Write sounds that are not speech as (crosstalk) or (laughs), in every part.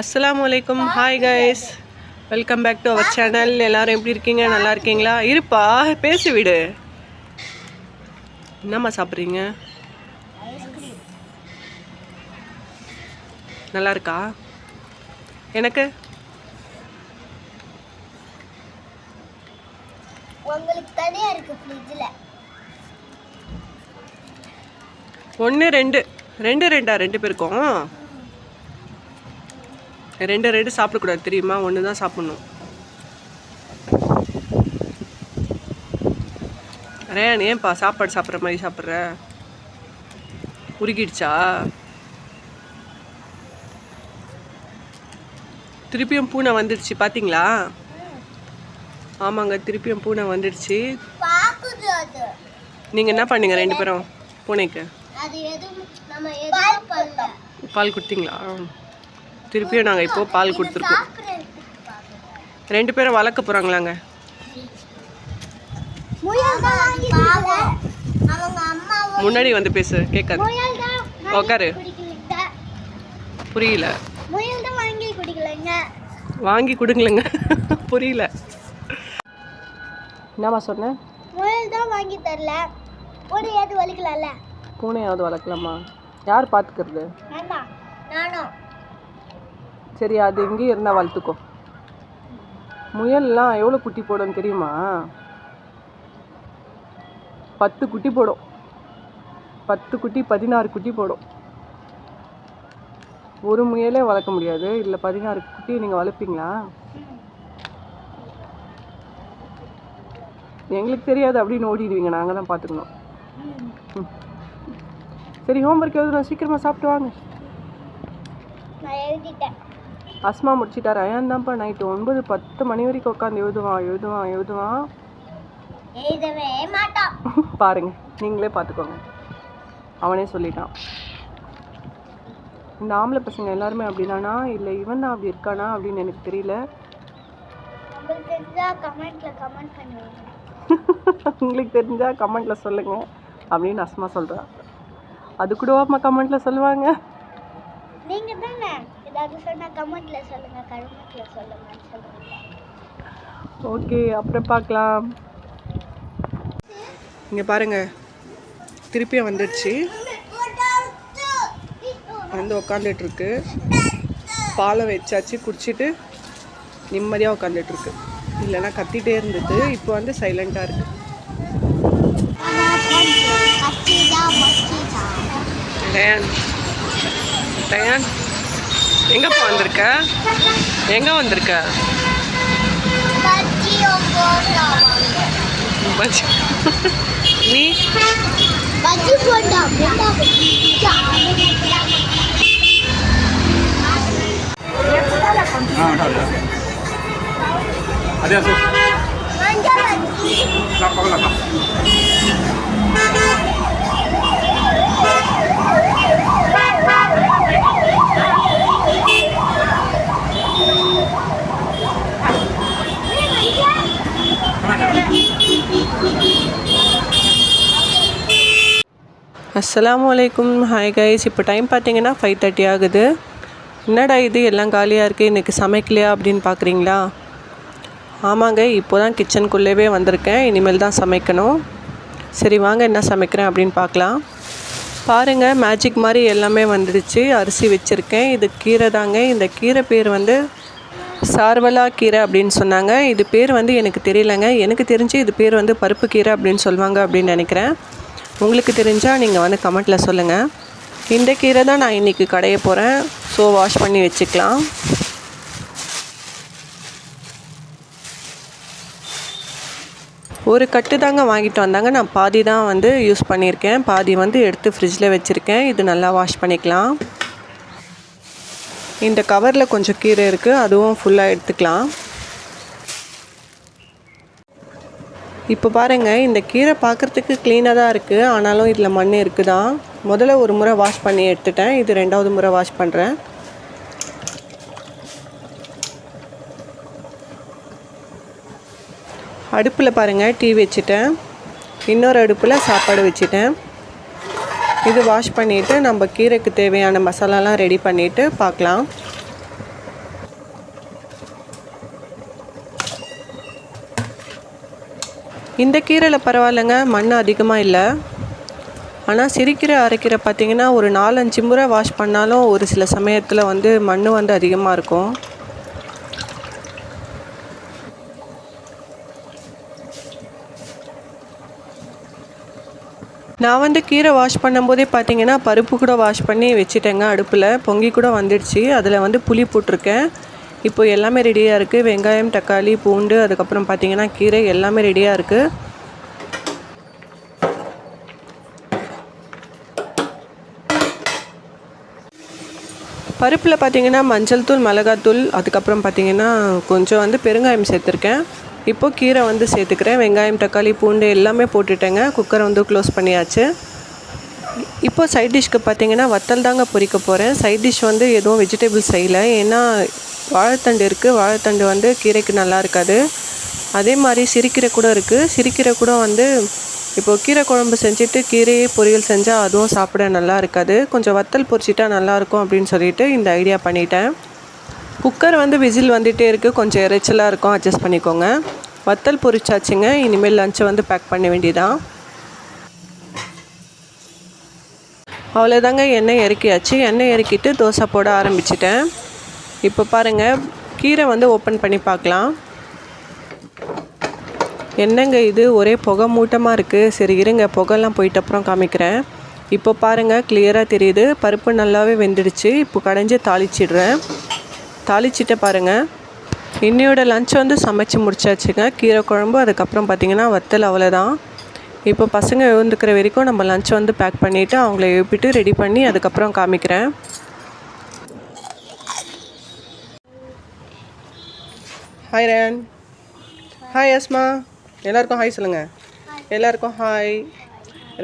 அஸ்ஸலாமு அலைக்கும் hi guys welcome back to our channel எல்லாரும் எப்படி இருக்கீங்க? நல்லா இருக்கீங்களா? இருப்பா. பேசி விடு. என்னம்மா சாப்பிட்றீங்க? நல்லா இருக்கா? எனக்கு? ஒன்று ரெண்டு. ரெண்டு ரெண்டா? ரெண்டு பேருக்கும்? ரெண்டு ரெண்டு சாப்பிடக்கூடாது தெரியுமா? ஒன்று தான் சாப்பிட்ணும். ரேன் ஏன்பா சாப்பாடு சாப்பிட்ற மாதிரி சாப்பிட்ற? உருகிடுச்சா? திருப்பியும் பூனை வந்துடுச்சு பார்த்தீங்களா ஆமாங்க திருப்பியும் பூனை வந்துடுச்சு. நீங்கள் என்ன பண்ணீங்க ரெண்டு பேரும் பூனைக்கு? பால் கொடுத்தீங்களா திருப்பியும் நாங்கள் இப்போ பால் கொடுத்துருக்கோம். ரெண்டு பேரும் வளர்க்க போகிறாங்களாங்க முன்னாடி வந்து பேசு கேட்காது உக்காரு. புரியல. வாங்கி குடிக்கலங்க கொடுங்களேங்க. (laughs) புரியல. என்னம்மா சொன்னேன் முயல் தான் வாங்கி தரல. ஒரு ஏது வலிக்கலாம்ல பூனையாவது வளர்க்கலாமா? யார் பார்த்துக்கிறது நானும். சரி அது எங்கேயும் இருந்தால் வளர்த்துக்கோ. முயல்லாம் எவ்வளோ குட்டி போடும் தெரியுமா? பத்து குட்டி போடும். பத்து குட்டி பதினாறு குட்டி போடும். ஒரு முயலே வளர்க்க முடியாது. இல்லை பதினாறு குட்டி நீங்கள் வளர்ப்பீங்களா? எங்களுக்கு தெரியாது அப்படின்னு ஓடிடுவீங்க. நாங்கள் தான் பார்த்துக்கணும். ம். சரி ஹோம்ஒர்க் எழுதுறோம் சீக்கிரமாக சாப்பிட்டு வாங்க. நான் எழுதிட்டேன். அஸ்மா முடிச்சிட்டாரு. அயன் தான்ப்பா நைட்டு ஒன்பது பத்து மணி வரைக்கும் உட்காந்து எழுதுவான் எழுதுவான் எழுதுவான் எழுதவே மாட்டான். (laughs) பாருங்க நீங்களே பார்த்துக்கோங்க. அவனே சொல்லிட்டான். இந்த ஆம்பளை பசங்க எல்லாருமே அப்படிதானா? இல்லை இவன் தான் அப்படி இருக்கானா அப்படின்னு எனக்கு தெரியல. உங்களுக்கு தெரிஞ்சா கமெண்ட்ல (laughs) சொல்லுங்க அப்படின்னு அஸ்மா சொல்றா. அது கூடவாம்மா கமெண்ட்ல சொல்லுவாங்க. ஏதாவது சொன்னா கமெண்ட்ல சொல்லுங்க கமெண்ட்ல சொல்லுங்கன்னு சொல்லுங்க. ஓகே அப்புறம் பார்க்கலாம். இங்கே பாருங்க திருப்பியும் வந்துடுச்சு. வந்து உக்காந்துட்டு இருக்கு பாலை வச்சாச்சு குடிச்சிட்டு நிம்மதியாக உட்காந்துட்டு இருக்கு இல்லைன்னா கத்திட்டே இருந்தது இப்போ வந்து சைலண்ட்டாக இருக்கு. டயான் டயான். எங்கப்பா வந்திருக்க எங்கே வந்திருக்க பஜ்ஜி. நீ பஜ்ஜி அஸ்லாம் வலைக்கும் ஹாய் கைஸ் இப்போ டைம் பார்த்தீங்கன்னா ஃபைவ் தேர்ட்டி ஆகுது. என்னடா இது? எல்லாம் காலியாக இருக்குது இன்றைக்கி சமைக்கலையா அப்படின்னு பார்க்குறீங்களா ஆமாங்க இப்போ தான் கிச்சனுக்குள்ளேவே வந்திருக்கேன். இனிமேல் தான் சமைக்கணும். சரி வாங்க என்ன சமைக்கிறேன் அப்படின்னு பார்க்கலாம் பாருங்கள் மேஜிக் மாதிரி எல்லாமே வந்துடுச்சு. அரிசி வச்சுருக்கேன். இது கீரை தாங்க. இந்த கீரை பேர் வந்து சார்வலா கீரை அப்படின்னு சொன்னாங்க. இது பேர் வந்து எனக்கு தெரியலங்க. எனக்கு தெரிஞ்சு இது பேர் வந்து பருப்பு கீரை அப்படின்னு சொல்லுவாங்க அப்படின்னு நினைக்கிறேன். உங்களுக்கு தெரிஞ்சால் நீங்கள் வந்து கமெண்ட்டில் சொல்லுங்கள் இந்த கீரை தான் நான் இன்றைக்கி கடைய போகிறேன் ஸோ வாஷ் பண்ணி வச்சுக்கலாம். ஒரு கட்டு தாங்க வாங்கிட்டு வந்தாங்க. நான் பாதி தான் வந்து யூஸ் பண்ணியிருக்கேன். பாதி வந்து எடுத்து ஃப்ரிட்ஜில் வச்சுருக்கேன். இது நல்லா வாஷ் பண்ணிக்கலாம். இந்த கவரில் கொஞ்சம் கீரை இருக்குது அதுவும் ஃபுல்லாக எடுத்துக்கலாம். இப்போ பாருங்கள் இந்த கீரை பார்க்குறதுக்கு க்ளீனாக தான் இருக்குது ஆனாலும் இதில் மண் இருக்குதான் முதல்ல ஒரு முறை வாஷ் பண்ணி எடுத்துட்டேன். இது ரெண்டாவது முறை வாஷ் பண்ணுறேன் அடுப்பில் பாருங்கள் டீ வச்சுட்டேன். இன்னொரு அடுப்பில் சாப்பாடு வச்சுட்டேன். இது வாஷ் பண்ணிவிட்டு நம்ம கீரைக்கு தேவையான மசாலாலாம் ரெடி பண்ணிவிட்டு பார்க்கலாம். இந்த கீரையில் பரவாயில்லைங்க மண் அதிகமாக இல்லை. ஆனால் சிரிக்கீரை அரைக்கீரை பார்த்திங்கன்னா ஒரு நாலஞ்சு முறை வாஷ் பண்ணாலும் ஒரு சில சமயத்தில் வந்து மண் வந்து அதிகமாக இருக்கும். நான் வந்து கீரை வாஷ் பண்ணும்போதே பார்த்தீங்கன்னா பருப்பு கூட வாஷ் பண்ணி வச்சுட்டேங்க அடுப்பில். பொங்கி கூட வந்துடுச்சு. அதில் வந்து புளி போட்டிருக்கேன். இப்போ எல்லாமே ரெடியாக இருக்குது வெங்காயம் தக்காளி பூண்டு அதுக்கப்புறம் பார்த்திங்கன்னா கீரை எல்லாமே ரெடியாக இருக்குது பருப்பில் பார்த்தீங்கன்னா மஞ்சள் தூள் மிளகாத்தூள் அதுக்கப்புறம் பார்த்தீங்கன்னா கொஞ்சம் வந்து பெருங்காயம் சேர்த்துருக்கேன். இப்போ கீரை வந்து சேர்த்துக்கிறேன். வெங்காயம் தக்காளி பூண்டு எல்லாமே போட்டுட்டேங்க. குக்கரை வந்து க்ளோஸ் பண்ணியாச்சு. இப்போது சைட் டிஷ்க்கு பார்த்தீங்கன்னா வத்தல் தாங்க பொறிக்க போகிறேன் சைட் டிஷ் வந்து எதுவும் வெஜிடபிள்ஸ் செய்யலை. ஏன்னா வாழைத்தண்டு இருக்குது வாழைத்தண்டு வந்து கீரைக்கு நல்லா இருக்காது. அதே மாதிரி சிரிக்கிற கூட இருக்குது சிரிக்கிற கூட வந்து இப்போது கீரை குழம்பு செஞ்சுட்டு கீரையே பொரியல் செஞ்சால் அதுவும் சாப்பிட நல்லா இருக்காது. கொஞ்சம் வத்தல் பொரிச்சிட்டா நல்லாயிருக்கும் அப்படின்னு சொல்லிட்டு இந்த ஐடியா பண்ணிட்டேன். குக்கர் வந்து விசில் வந்துகிட்டே இருக்குது கொஞ்சம் இறைச்சலாக இருக்கும். அட்ஜஸ்ட் பண்ணிக்கோங்க. வத்தல் பொரிச்சாச்சுங்க. இனிமேல் லஞ்சை வந்து பேக் பண்ண வேண்டியதான் அவ்வளோதாங்க எண்ணெய் இறக்கியாச்சு. எண்ணெய் இறக்கிட்டு தோசை போட ஆரம்பிச்சிட்டேன். இப்போ பாருங்கள் கீரை வந்து ஓப்பன் பண்ணி பார்க்கலாம். என்னங்க இது? ஒரே புகை மூட்டமாக இருக்குது சரி இருங்க புகைலாம் போயிட்ட அப்புறம் காமிக்கிறேன். இப்போ பாருங்கள் கிளியராக தெரியுது. பருப்பு நல்லாவே வெந்துடுச்சு. இப்போ கடைஞ்சி தாளிச்சிடுறேன். தாளிச்சிட்ட பாருங்கள் இன்னையோட லஞ்ச் வந்து சமைச்சு முடிச்சாச்சுங்க. கீரை குழம்பு அதுக்கப்புறம் பார்த்திங்கன்னா வத்தல் அவ்வளோதான் இப்போ பசங்க எழுந்துக்கிற வரைக்கும் நம்ம லஞ்ச் வந்து பேக் பண்ணிவிட்டு அவங்கள எழுப்பிட்டு ரெடி பண்ணி அதுக்கப்புறம் காமிக்கிறேன். ஹாய் ரேன் ஹாய் அஸ்மா எல்லாருக்கும் ஹாய் சொல்லுங்கள் எல்லாருக்கும் ஹாய்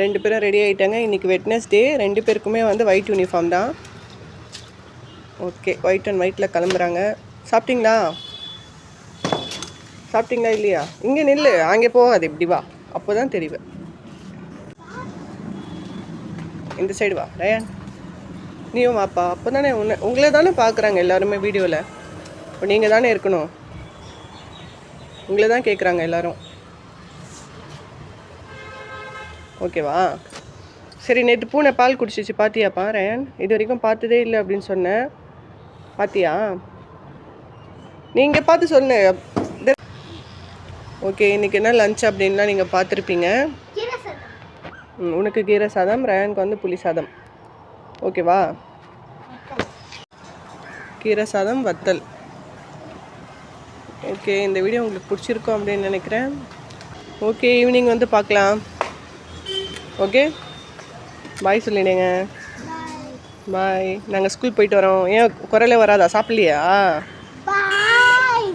ரெண்டு பேரும் ரெடி ஆகிட்டாங்க இன்றைக்கி வெட்னஸ்டே ரெண்டு பேருக்குமே வந்து ஒயிட் யூனிஃபார்ம் தான். ஓகே ஒயிட் அண்ட் ஒயிட்டில் கிளம்புறாங்க. சாப்பிட்டீங்களா? சாப்பிட்டீங்களா இல்லையா? இங்கே நில்லு. அங்கே போகாது இப்படி வா. அப்போ தான் தெரியும் இந்த சைடு வா. ரயான் நீயும் வாப்பா. அப்போ தானே உன்னை உங்களை தானே பார்க்குறாங்க எல்லாருமே வீடியோவில் இப்போ நீங்கள் தானே இருக்கணும். உங்களை தான் கேட்குறாங்க எல்லாரும். ஓகேவா? சரி நேற்று பூனை பால் குடிச்சிச்சு பார்த்தியா ரயான் இது வரைக்கும் பார்த்ததே இல்லை அப்படின்னு சொன்னேன் பார்த்தியா நீங்கள் பார்த்து சொல்லுங்க ஓகே இன்றைக்கி என்ன லஞ்ச் அப்படின்லாம் நீங்கள் பார்த்துருப்பீங்க. உனக்கு கீரை சாதம் ரயானுக்கு வந்து புளி சாதம். ஓகேவா? கீரை சாதம் வத்தல். ஓகே இந்த வீடியோ உங்களுக்கு பிடிச்சிருக்கும் அப்படின்னு நினைக்கிறேன். ஓகே ஈவினிங் வந்து பார்க்கலாம். ஓகே? பாய் சொல்லிடுங்க. பாய் நாங்கள் ஸ்கூல் போயிட்டு வரோம். ஏன் குரலே வராதா? சாப்பிட்லையா? பாய்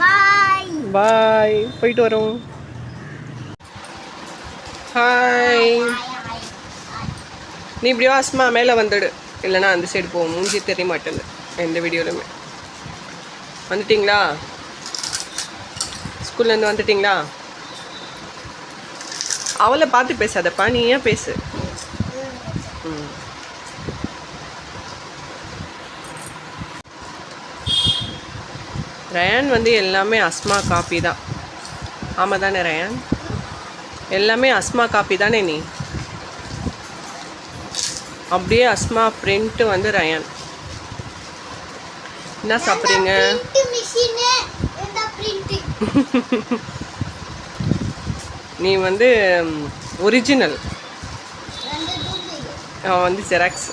பாய் பாய் போயிட்டு வரோம். ஹாய் நீ இப்படி வாசமா மேலே வந்துடு. இல்லைன்னா அந்த சைடு போ. மூஞ்சி தெரிய மாட்டேங்குது. எந்த வீடியோலையுமே வந்துட்டிங்களா? ஸ்கூல்லேருந்து வந்துட்டிங்களா? அவளை பார்த்து பேசாதப்பா நீ ஏன் பேசு? ம். ரயான் வந்து எல்லாமே அஸ்மா காப்பி தான். ஆமாம் தானே ரயான்? எல்லாமே அஸ்மா காப்பி தானே நீ? அப்படியே அஸ்மா பிரிண்ட்டு வந்து ரயான். என்ன சாப்பிட்றீங்க? நீ வந்து ஒரிஜினல் அவன் வந்து ஜெராக்ஸ்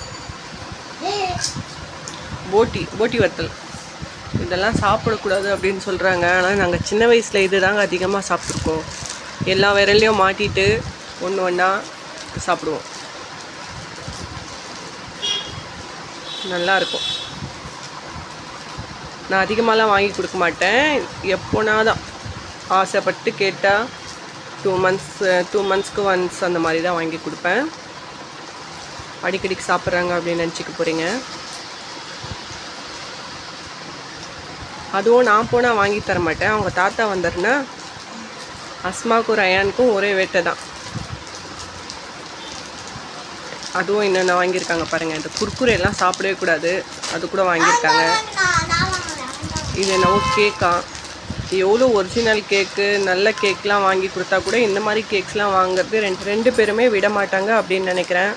போட்டி போட்டி வத்தல். இதெல்லாம் சாப்பிடக்கூடாது அப்படின்னு சொல்கிறாங்க ஆனால் நாங்கள் சின்ன வயசில் இது தாங்க அதிகமாக சாப்பிட்ருக்கோம் எல்லா விரலையும் மாட்டிட்டு ஒன்று ஒன்றா சாப்பிடுவோம். நல்லா இருக்கும். நான் அதிகமாகலாம் வாங்கி கொடுக்க மாட்டேன். எப்போனா தான் ஆசைப்பட்டு கேட்டால் டூ மந்த்ஸ் டூ மந்த்ஸ்க்கு ஒன்ஸ் அந்த மாதிரி தான் வாங்கி கொடுப்பேன். அடிக்கடிக்கு சாப்பிட்றாங்க அப்படின்னு நினச்சிக்க போகிறீங்க அதுவும் நான் போனால் வாங்கி தர மாட்டேன். அவங்க தாத்தா வந்தாருன்னா அஸ்மாவுக்கும் ரயானுக்கும் ஒரே வேட்டை தான். அதுவும் என்னென்ன வாங்கியிருக்காங்க பாருங்கள் இந்த குர்குரெல்லாம் சாப்பிடவே கூடாது. அது கூட வாங்கியிருக்காங்க. இது என்னவோ கேக்கா. எவ்வளோ ஒரிஜினல் கேக்கு நல்ல கேக்லாம் வாங்கி கொடுத்தா கூட இந்த மாதிரி கேக்ஸ்லாம் வாங்குறது ரெண்டு ரெண்டு பேருமே விட மாட்டாங்க அப்படின்னு நினைக்கிறேன்.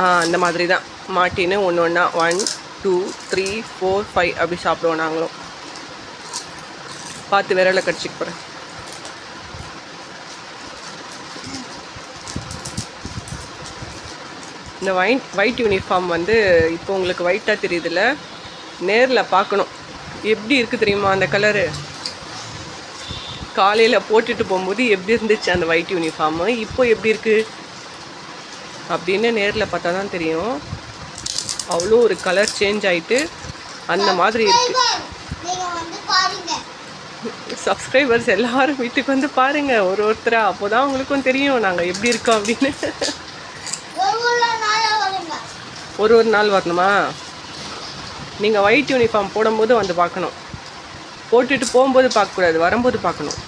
ஆ அந்த மாதிரி தான். மாட்டின்னு ஒன்று ஒன்றா one two three four five அப்படி சாப்பிடுவோம் நாங்களும். பார்த்து விரலை கடிச்சிக்க போகிறேன் இந்த ஒயிட் ஒயிட் யூனிஃபார்ம் வந்து இப்போ உங்களுக்கு ஒயிட்டாக தெரியுதுல்ல? நேரில் பார்க்கணும். எப்படி இருக்குது தெரியுமா அந்த கலரு? காலையில் போட்டுட்டு போகும்போது எப்படி இருந்துச்சு அந்த ஒயிட் யூனிஃபார்மு இப்போ எப்படி இருக்குது அப்படின்னு நேரில் பார்த்தா தான் தெரியும். அவ்வளோ ஒரு கலர் சேஞ்ச் ஆயிட்டு அந்த மாதிரி இருக்குது சப்ஸ்கிரைபர்ஸ் எல்லாரும் வீட்டுக்கு வந்து பாருங்க. ஒரு ஒருத்தரா. அப்போதான் உங்களுக்கும் தெரியும் நாங்கள் எப்படி இருக்கோம் அப்படின்னு. ஒரு ஒரு நாள் வரணுமா? நீங்கள் ஒயிட் யூனிஃபார்ம் போடும்போது வந்து பார்க்கணும். போட்டுட்டு போகும்போது பார்க்கக்கூடாது வரும்போது பார்க்கணும்.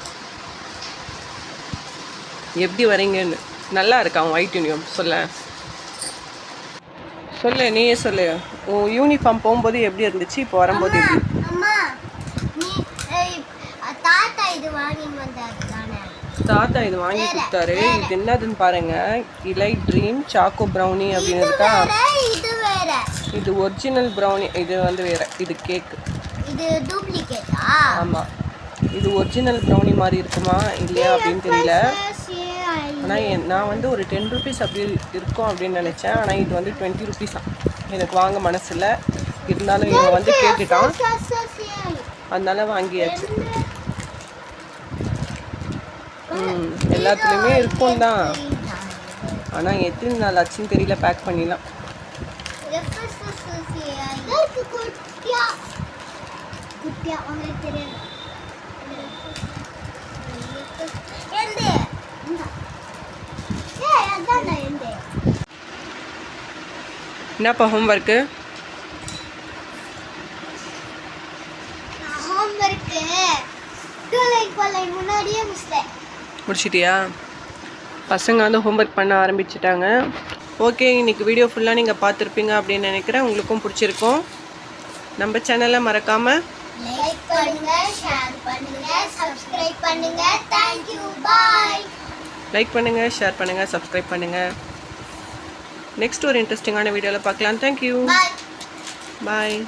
எப்படி வரீங்கன்னு நல்லா இருக்கா ஒயிட் யூனிஃபார்ம் சொல்ல சொல்லு நீயே சொல்லு. உன் யூனிஃபார்ம் போகும்போது எப்படி இருந்துச்சு? இப்போ வரும்போது தாத்தா இது தானே? தாத்தா இது வாங்கி கொடுத்தாரு. இது என்னதுன்னு பாருங்க. இலை ட்ரீம் சாக்கோ ப்ரௌனி அப்படின்னு இருக்கா? இது ஒரிஜினல் ப்ரௌனி இது வந்து வேற இது கேக் இது டூப்ளிகேட்டா ஆமாம் இது ஒரிஜினல் ப்ரௌனி மாதிரி இருக்குமா இல்லையா அப்படின்னு தெரியல. ஆனால் நான் வந்து ஒரு டென் ருபீஸ் அப்படி இருக்கும் அப்படின்னு நினச்சேன். ஆனால் இது வந்து டுவெண்ட்டி ருபீஸா எனக்கு வாங்க மனசில்ல. இருந்தாலும் இவன் வந்து கேட்டுட்டான். அதனால வாங்கியாச்சு. ம் எல்லாத்துலேயுமே இருக்கும் தான் ஆனால் எத்தனை நாள் ஆச்சுன்னு தெரியல பேக் பண்ணிடலாம். குட்டியா குட்டியா உங்களுக்கு தெரியாது. என்னப்பா ஹோம்ஒர்க்கு line four line முன்னாடியே முடிச்சிட்டேன். முடிச்சிட்டியா பசங்க வந்து ஹோம்ஒர்க் பண்ண ஆரம்பிச்சிட்டாங்க ஓகே இன்னைக்கு வீடியோ ஃபுல்லாக நீங்கள் பார்த்துருப்பீங்க அப்படின்னு நினைக்கிறேன். உங்களுக்கும் பிடிச்சிருக்கும். நம்ம சேனலை மறக்காமல் லைக் பண்ணுங்க ஷேர் பண்ணுங்க சப்ஸ்கிரைப் பண்ணுங்க. தேங்க்யூ பாய் லைக் பண்ணுங்கள் ஷேர் பண்ணுங்கள் சப்ஸ்கிரைப் பண்ணுங்கள் நெக்ஸ்ட் ஒரு இன்ட்ரெஸ்டிங்கான வீடியோவில் பார்க்கலாம். Thank you bye